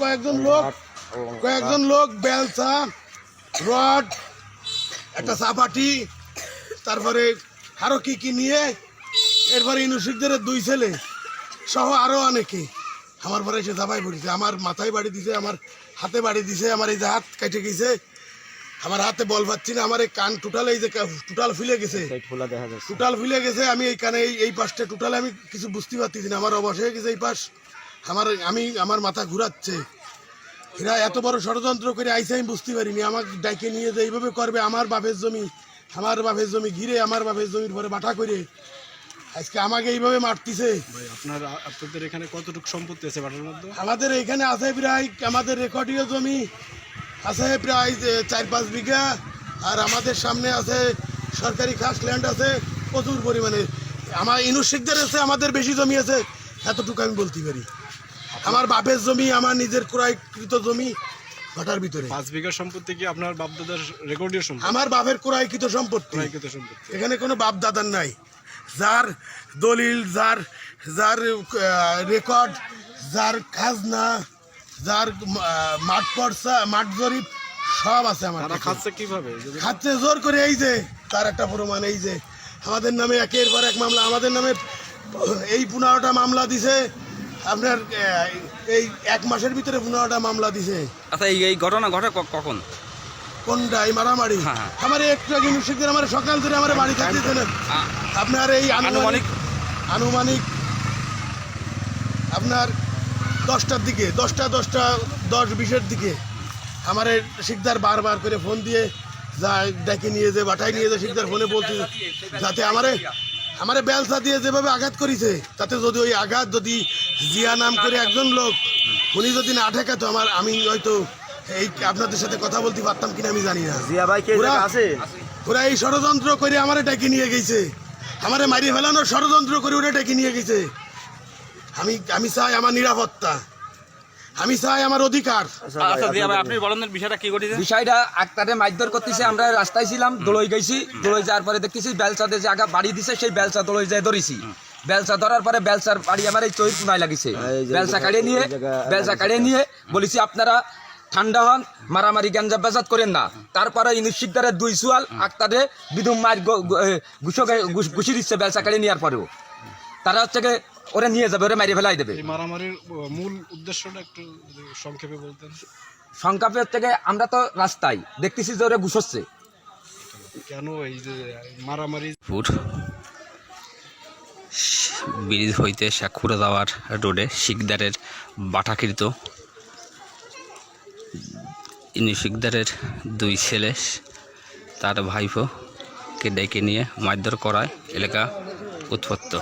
কয়েকজন লোক কয়েকজন লোক বেলসা রড, একটা চাপাটি, তারপরে আরও কি কি নিয়ে, এরপরে ইউনিভার্সিটিদের দুই ছেলে সহ আরও অনেকে। আমার পরে এসে দাবাই পড়েছে, আমার মাথায় বাড়ি দিছে, আমার হাতে বাড়ি দিছে, আমার এই যে হাত কেটে গেছে আমার হাতে বল পাচ্ছি না আমার এই কান টোটাল এই যে টোটাল ফুলে গেছে। টোটাল ফুলে গেছে আমি এইখানে এই এই পাশটা টোটাল আমি কিছু বুঝতে পারতেছি না আমার অবশ হয়ে গেছে এই পাশ। আমার আমি আমার মাথা ঘুরাচ্ছে। এরা এত বড় ষড়যন্ত্র করে আইসে আমি বুঝতে পারিনি। আমাকে ডাইকে নিয়ে যে এইভাবে করবে আমার বাপের জমি আমার বাপের জমি ঘিরে আমার বাপের জমির পরে বাটা করে। আজকে আমাকে এইভাবে মারতিছে। ভাই আপনার আপনাদের এখানে কতটুকু সম্পত্তি আছে বাটার মধ্যে? আমাদের এখানে আছে প্রায় আমাদের রেকর্ডীয় জমি আছে প্রায় চার পাঁচ বিঘা আর আমাদের সামনে আছে সরকারি খাস ল্যান্ড আছে প্রচুর পরিমাণে। আমার ইউনিভার্সিটিদের আছে আমাদের বেশি জমি আছে এতটুকু আমি বলতে পারি। আমার বাপের জমি আমার নিজের ক্রয়কৃত জমি ঘটার ভিতরে। পাঁচ বিঘা সম্পত্তি কি আপনার বাপদাদার রেকর্ডীয় সম্পত্তি? আমার বাপের ক্রয়কৃত সম্পত্তি। ক্রয়কৃত সম্পত্তি। এখানে কোনো বাপ দাদার নাই। যার দলিল যার যার রেকর্ড যার খাজনা যার মাঠ পর্সা মাঠ জরিপ সব আছে আমার তারা খাচ্ছে কীভাবে? খাচ্ছে জোর করে এই যে তার একটা প্রমাণ এই যে আমাদের নামে একের পর এক মামলা আমাদের নামে এই পনেরোটা মামলা দিছে আপনার এই এক মাসের ভিতরে পনেরোটা মামলা দিছে। আচ্ছা এই এই ঘটনা ঘটে কখন? কোনটা এই মারামারি? হ্যাঁ, হ্যাঁ। আমার একটু আগে মুর্শিদের আমার সকাল ধরে আমার বাড়ি থাকতে দেন আ- আপনার এই আনুমানিক আনুমানিক আপনার দশটার দিকে দশটা দশটা দশ বিশের দিকে। আমার শিকদার বারবার করে ফোন দিয়ে যা ডেকে নিয়ে যে বাটাই নিয়ে যে শিকদার ফোনে বলতে যাতে আমারে আমারে বেলসা দিয়ে যেভাবে আঘাত করেছে তাতে যদি ওই আঘাত যদি জিয়া নাম করে একজন লোক উনি যদি না ঠেকাতো আমার আমি হয়তো এই আপনাদের সাথে কথা বলতে পারতাম কিনা আমি জানি না। জিয়া ভাই কে আছে? ওরা এই ষড়যন্ত্র করে আমারে ডেকে নিয়ে গেছে। আমারে মারিয়ে ফেলানোর ষড়যন্ত্র করে ওরা ডেকে নিয়ে গেছে। আমি আমি চাই আমার নিরাপত্তা। আমি চাই আমার অধিকার। আচ্ছা আপনি বলেন বিষয়টা কি ঘটেছে? বিষয়টা আক্তারে মারধর করতেছে আমরা রাস্তায় ছিলাম দোলই গেছি দোলই যাওয়ার পরে দেখতেছি বেলসাতে যে আগা বাড়ি দিছে সেই বেলসা দোলই যায় ধরেছি। বেলসা ধরার পরে বেলসার বাড়ি আমার এই চৈর কোনায় লাগিছে। বেলসা কাড়িয়ে নিয়ে বেলসা কাড়িয়ে নিয়ে বলেছি আপনারা ঠান্ডা হন মারামারি গ্যাঞ্জা বেজাত করেন না। তারপরে ইনুশিকদারের দুই সুয়াল আক্তারে বিধুম মার ঘুষি দিচ্ছে বেলসা কাড়িয়ে নেওয়ার পরেও। তারা হচ্ছে গিয়ে ওরা নিয়ে যাবে ওরা মারিয়ে ফেলাই দেবে। মারামারির মূল উদ্দেশ্যটা একটু সংক্ষেপে বলতেন। সংখ্যাপে হচ্ছে আমরা তো রাস্তায় দেখতেছি যে ওরা ঘুষোচ্ছে। কেন এই যে মারামারি? ফুট ব্রিজ হইতে শেখপুরা যাওয়ার রোডে শিকদারের বাটাকৃত। ইনি শিকদারের দুই ছেলে তার ভাইপোকে ডেকে নিয়ে মারধর করায় এলাকা উৎপত্ত।